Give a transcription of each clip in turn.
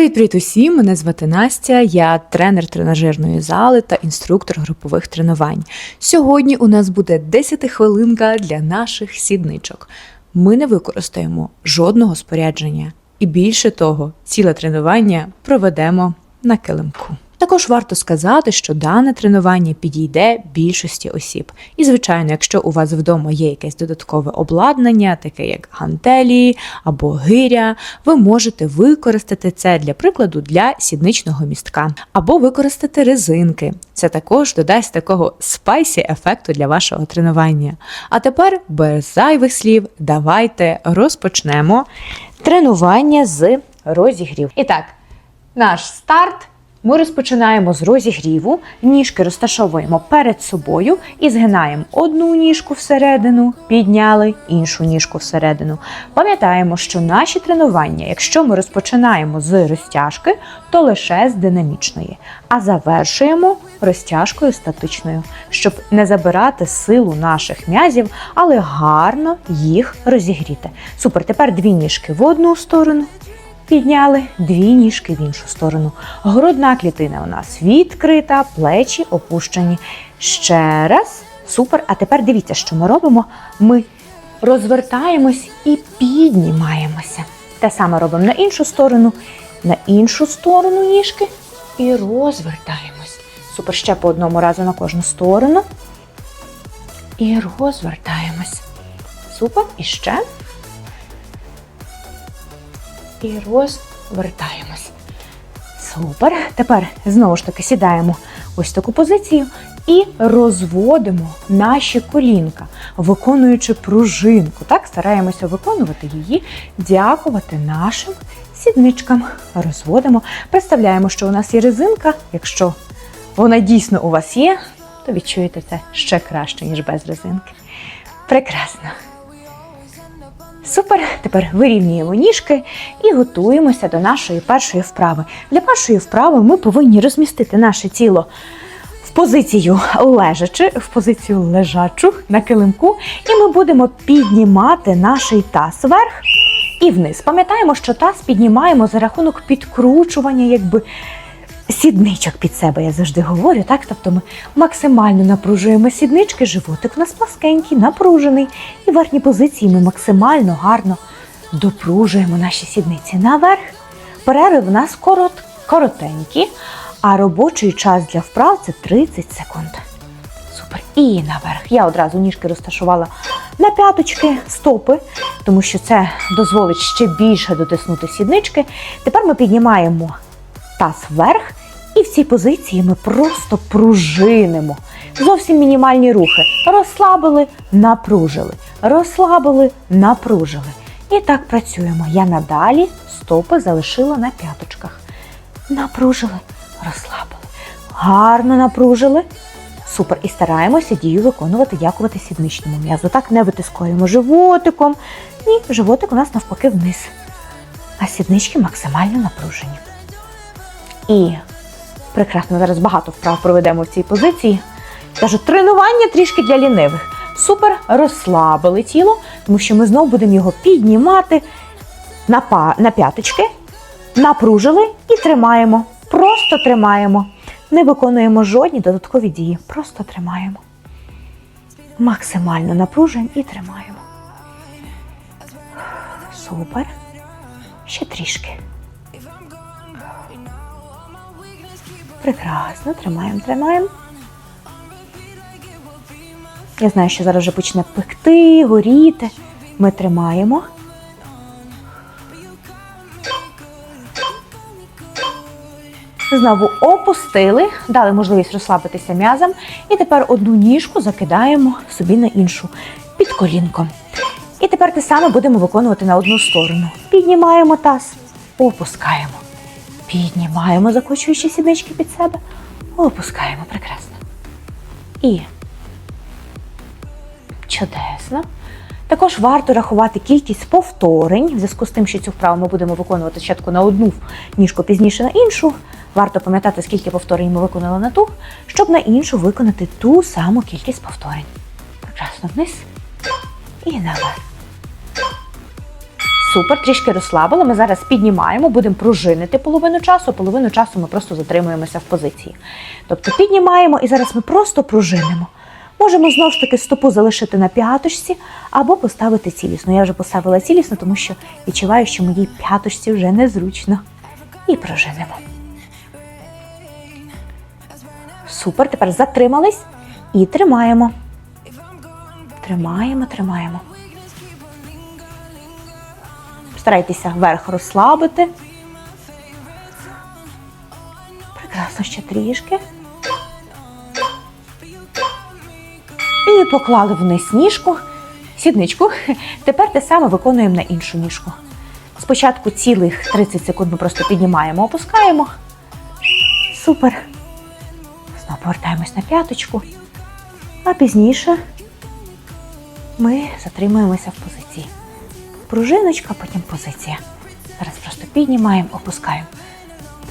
Привіт-привіт усім! Мене звати Настя, я тренер тренажерної зали та інструктор групових тренувань. Сьогодні у нас буде 10 хвилинка для наших сідничок. Ми не використаємо жодного спорядження, і більше того, ціле тренування проведемо на килимку. Також варто сказати, що дане тренування підійде більшості осіб. І, звичайно, якщо у вас вдома є якесь додаткове обладнання, таке як гантелі або гиря, ви можете використати це для прикладу для сідничного містка, або використати резинки. Це також додасть такого спайсі ефекту для вашого тренування. А тепер без зайвих слів, давайте розпочнемо тренування з розігрів. І так, наш старт. Ми розпочинаємо з розігріву, ніжки розташовуємо перед собою і згинаємо одну ніжку всередину, підняли іншу ніжку всередину. Пам'ятаємо, що наші тренування, якщо ми розпочинаємо з розтяжки, то лише з динамічної, а завершуємо розтяжкою статичною, щоб не забирати силу наших м'язів, але гарно їх розігріти. Супер, тепер дві ніжки в одну сторону. Підняли дві ніжки в іншу сторону. Грудна клітина у нас відкрита, плечі опущені. Ще раз. Супер. А тепер дивіться, що ми робимо. Ми розвертаємось і піднімаємося. Те саме робимо на іншу сторону, на іншу сторону ніжки і розвертаємось. Супер. Ще по одному разу на кожну сторону. І розвертаємось. Супер. І ще і розвертаємось. Супер. Тепер знову ж таки сідаємо ось таку позицію і розводимо наші колінка, виконуючи пружинку. Так, стараємося виконувати її, дякувати нашим сідничкам. Розводимо. Представляємо, що у нас є резинка. Якщо вона дійсно у вас є, то відчуєте це ще краще, ніж без резинки. Прекрасно. Супер, тепер вирівнюємо ніжки і готуємося до нашої першої вправи. Для першої вправи ми повинні розмістити наше тіло в позицію лежачи, в позицію лежачу на килимку, і ми будемо піднімати наш таз вверх і вниз. Пам'ятаємо, що таз піднімаємо за рахунок підкручування, якби. Сідничок під себе, я завжди говорю, так? Тобто ми максимально напружуємо сіднички, животик у нас пласкенький, напружений. І в верхній позиції ми максимально гарно допружуємо наші сідниці наверх. Перерви в нас корот, коротенькі, а робочий час для вправ це 30 секунд. Супер. І наверх. Я одразу ніжки розташувала на п'яточки, стопи, тому що це дозволить ще більше дотиснути сіднички. Тепер ми піднімаємо таз вверх. І в цій позиції ми просто пружинимо. Зовсім мінімальні рухи. Розслабили, напружили. Розслабили, напружили. І так працюємо. Я надалі стопи залишила на п'яточках. Напружили, розслабили. Гарно напружили. Супер. І стараємося дію виконувати, дякувати сідничному м'язу. Так не витискуємо животиком. Ні, животик у нас навпаки вниз. А сіднички максимально напружені. І прекрасно, зараз багато вправ проведемо в цій позиції. Кажу, тренування трішки для лінивих. Супер, розслабили тіло, тому що ми знову будемо його піднімати на, па, на п'яточки, напружили і тримаємо. Просто тримаємо. Не виконуємо жодні додаткові дії. Просто тримаємо. Максимально напружуємо і тримаємо. Супер. Ще трішки. Прекрасно, тримаємо, тримаємо. Я знаю, що зараз вже почне пекти, горіти. Ми тримаємо. Знову опустили, дали можливість розслабитися м'язом. І тепер одну ніжку закидаємо собі на іншу під колінком. І тепер те саме будемо виконувати на одну сторону. Піднімаємо таз, опускаємо. Піднімаємо, закочуючи сіднички під себе. Опускаємо прекрасно. І чудесно. Також варто рахувати кількість повторень, в зв'язку з тим, що цю вправу ми будемо виконувати спочатку на одну ніжку, пізніше на іншу. Варто пам'ятати, скільки повторень ми виконали на ту, щоб на іншу виконати ту саму кількість повторень. Прекрасно вниз і наверх. Супер, трішки розслабили. Ми зараз піднімаємо, будемо пружинити половину часу, половину часу ми просто затримуємося в позиції. Тобто піднімаємо і зараз ми просто пружинимо. Можемо знову ж таки стопу залишити на п'яточці або поставити цілісно. Я вже поставила цілісно, тому що відчуваю, що моїй п'яточці вже незручно. І пружинимо. Супер, тепер затримались і тримаємо. Тримаємо, тримаємо. Старайтеся верх розслабити. Прекрасно ще трішки. І поклали вниз ніжку, сідничку. Тепер те саме виконуємо на іншу ніжку. Спочатку цілих 30 секунд ми просто піднімаємо, опускаємо. Супер. Знову повертаємось на п'яточку. А пізніше ми затримуємося в позиції. Пружиночка, потім позиція. Зараз просто піднімаємо, опускаємо.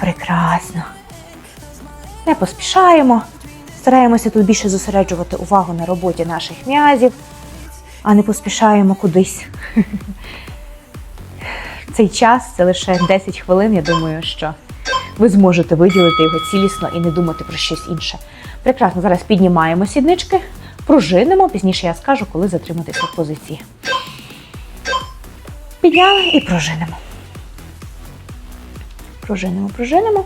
Прекрасно. Не поспішаємо. Стараємося тут більше зосереджувати увагу на роботі наших м'язів, а не поспішаємо кудись. Цей час це лише 10 хвилин. Я думаю, що ви зможете виділити його цілісно і не думати про щось інше. Прекрасно, зараз піднімаємо сіднички, пружинимо. Пізніше я скажу, коли затриматися в позиції. Підняли і пружинимо. Пружинимо, пружинимо.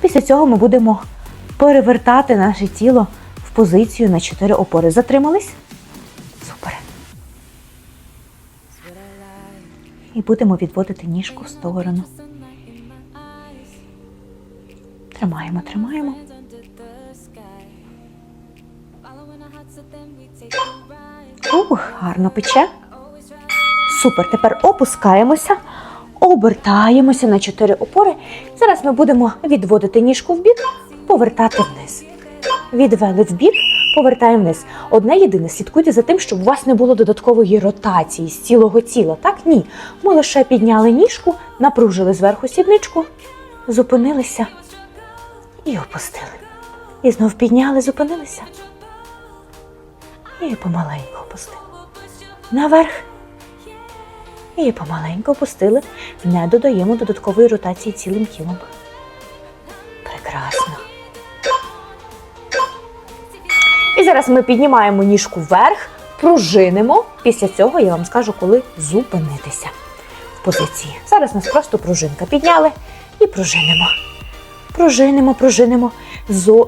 Після цього ми будемо перевертати наше тіло в позицію на 4 опори. Затримались? Супер. І будемо відводити ніжку в сторону. Тримаємо, тримаємо. Ух, гарно пече. Супер. Тепер опускаємося, обертаємося на чотири опори. Зараз ми будемо відводити ніжку в бік, повертати вниз. Відвели в бік, повертаємо вниз. Одне єдине, слідкуйте за тим, щоб у вас не було додаткової ротації з цілого тіла. Так, ні. Ми лише підняли ніжку, напружили зверху сідничку, зупинилися і опустили. І знов підняли, зупинилися. І помаленьку опустили. Наверх. І помаленьку опустили. Не додаємо додаткової ротації цілим тілом. Прекрасно. І зараз ми піднімаємо ніжку вверх, пружинимо. Після цього я вам скажу, коли зупинитися в позиції. Зараз нас просто пружинка. Підняли і пружинимо. Пружинимо, пружинимо.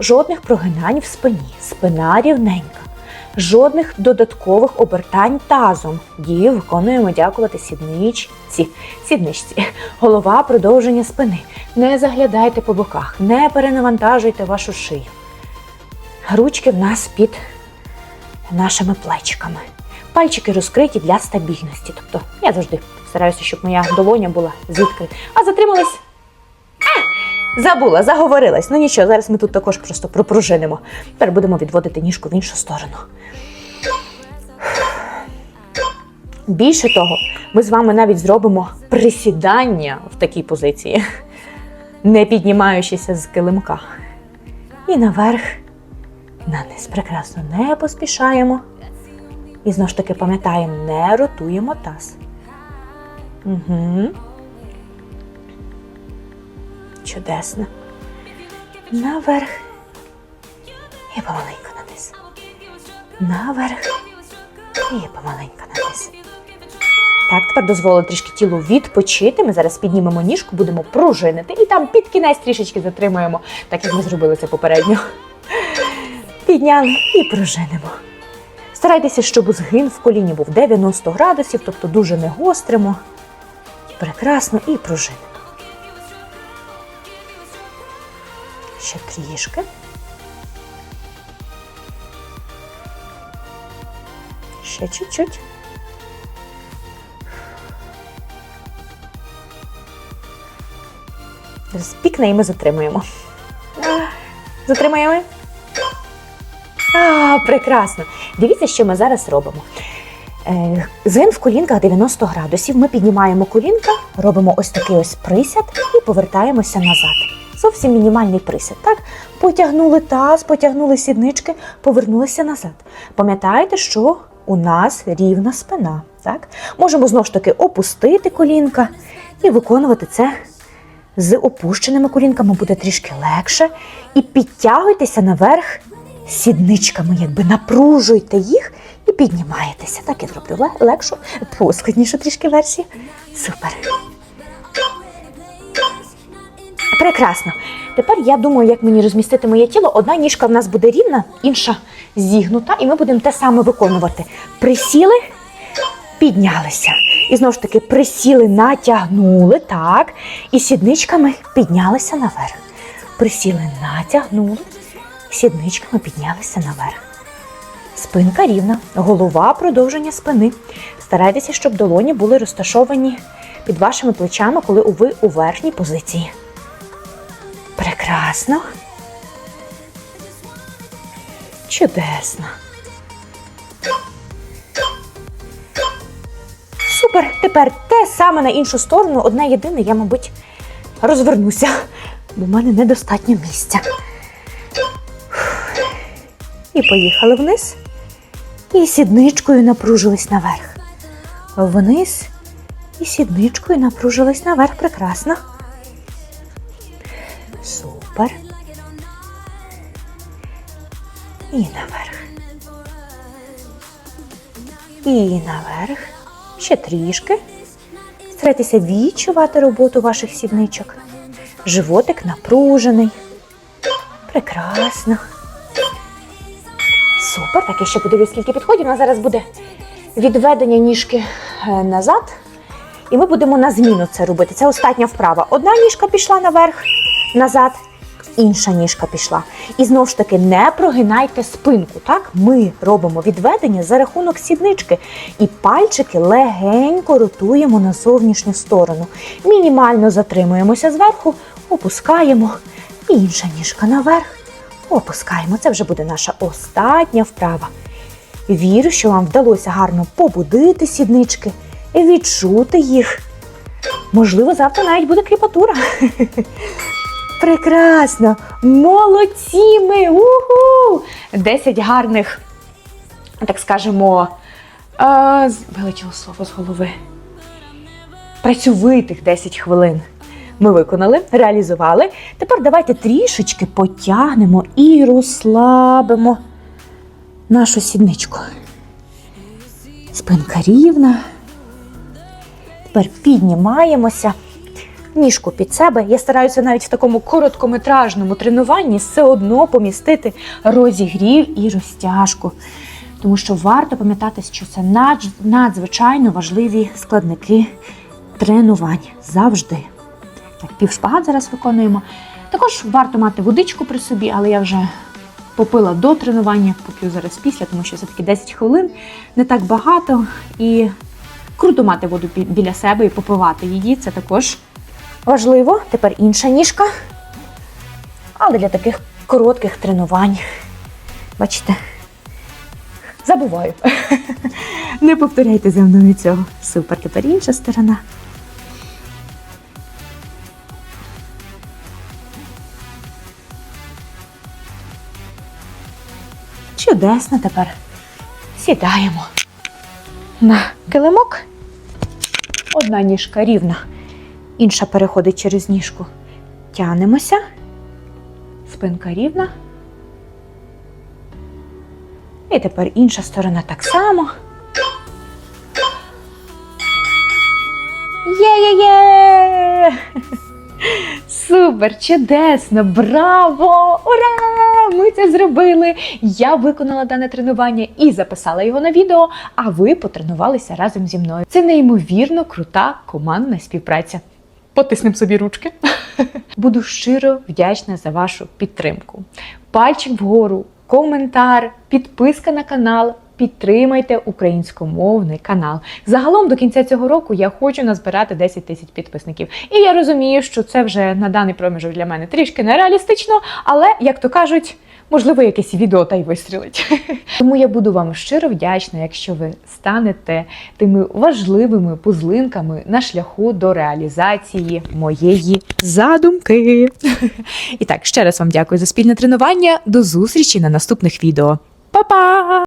Жодних прогинань в спині. Спина рівненька. Жодних додаткових обертань тазом. Дію виконуємо дякувати сідничці. Сідничці. Голова продовження спини. Не заглядайте по боках, не перенавантажуйте вашу шию. Ручки в нас під нашими плечиками. Пальчики розкриті для стабільності. Тобто я завжди стараюся, щоб моя долоня була звідкрита. А затримались? Забула, заговорилась. Ну нічого, зараз ми тут також просто пропружинимо. Тепер будемо відводити ніжку в іншу сторону. Більше того, ми з вами навіть зробимо присідання в такій позиції, не піднімаючися з килимка. І наверх, на низ. Прекрасно, не поспішаємо. І знову ж таки пам'ятаємо, не ротуємо таз. Угу. Чудесно. Наверх. І помаленько на низ. Наверх. І помаленько на низ. Так, тепер дозволили трішки тілу відпочити. Ми зараз піднімемо ніжку, будемо пружинити і там під кінець трішечки затримуємо, так як ми зробили це попередньо. Підняли і пружинимо. Старайтеся, щоб згин в коліні був 90 градусів, тобто дуже не гостримо. Прекрасно і пружинимо. Ще трішки. Ще чуть-чуть. Зараз пікне і ми затримуємо. Затримуємо. А, прекрасно. Дивіться, що ми зараз робимо. Е, Згин в колінках 90 градусів. Ми піднімаємо колінка, робимо ось такий ось присяд і повертаємося назад. Зовсім мінімальний присяд. Так? Потягнули таз, потягнули сіднички, повернулися назад. Пам'ятаєте, що у нас рівна спина. Так? Можемо знову ж таки опустити колінка і виконувати це з опущеними колінками, буде трішки легше. І підтягуйтеся наверх сідничками, якби напружуйте їх і піднімаєтеся. Так я зроблю ле- легшу, поскладнішу трішки версію. Супер. Прекрасно. Тепер я думаю, як мені розмістити моє тіло. Одна ніжка в нас буде рівна, інша зігнута, і ми будемо те саме виконувати. Присіли, піднялися. І знову ж таки, присіли, натягнули, так. І сідничками піднялися наверх. Присіли, натягнули, сідничками піднялися наверх. Спинка рівна, голова продовження спини. Старайтеся, щоб долоні були розташовані під вашими плечами, коли ви у верхній позиції. Прекрасно. Чудесно. Супер. Тепер те саме на іншу сторону, одне єдине, я, мабуть, розвернуся, бо в мене недостатньо місця. І поїхали вниз. І сідничкою напружились наверх. Вниз і сідничкою напружились наверх. Прекрасно. Супер. І наверх. І наверх. Ще трішки. Старайтеся відчувати роботу ваших сідничок. Животик напружений. Прекрасно. Супер. Так, я ще подивлюсь, скільки підходів. У нас зараз буде відведення ніжки е, назад. І ми будемо на зміну це робити. Це остання вправа. Одна ніжка пішла наверх, назад, інша ніжка пішла. І знову ж таки, не прогинайте спинку. Так? Ми робимо відведення за рахунок сіднички. І пальчики легенько ротуємо на зовнішню сторону. Мінімально затримуємося зверху, опускаємо. І інша ніжка наверх. Опускаємо. Це вже буде наша остання вправа. Вірю, що вам вдалося гарно побудити сіднички, відчути їх. Можливо, завтра навіть буде кріпатура. Прекрасно! Молодці ми! Уху! 10 гарних, так скажемо, е, вилетіло слово з голови. Працьовитих 10 хвилин. Ми виконали, реалізували. Тепер давайте трішечки потягнемо і розслабимо нашу сідничку. Спинка рівна. Тепер піднімаємося. Ніжку під себе. Я стараюся навіть в такому короткометражному тренуванні все одно помістити розігрів і розтяжку. Тому що варто пам'ятати, що це надзвичайно важливі складники тренувань завжди. Так, півшпагат зараз виконуємо. Також варто мати водичку при собі, але я вже попила до тренування, поп'ю зараз після, тому що все-таки 10 хвилин не так багато. І круто мати воду біля себе і попивати її. Це також важливо. Тепер інша ніжка. Але для таких коротких тренувань, бачите, забуваю. Не повторяйте за мною цього. Супер, тепер інша сторона. Чудесно тепер. Сідаємо на килимок. Одна ніжка рівна, інша переходить через ніжку. Тянемося. Спинка рівна. І тепер інша сторона так само. Є-є-є! Супер, чудесно, браво! Ура! Ми це зробили! Я виконала дане тренування і записала його на відео, а ви потренувалися разом зі мною. Це неймовірно крута командна співпраця. Потиснемо собі ручки. Буду щиро вдячна за вашу підтримку. Пальчик вгору, коментар, підписка на канал. Підтримайте українськомовний канал. Загалом до кінця цього року я хочу назбирати 10 тисяч підписників. І я розумію, що це вже на даний проміжок для мене трішки нереалістично, але як то кажуть, можливо, якесь відео та й вистрілить. Тому я буду вам щиро вдячна, якщо ви станете тими важливими пузлинками на шляху до реалізації моєї задумки. І так, ще раз вам дякую за спільне тренування. До зустрічі на наступних відео. Па-па!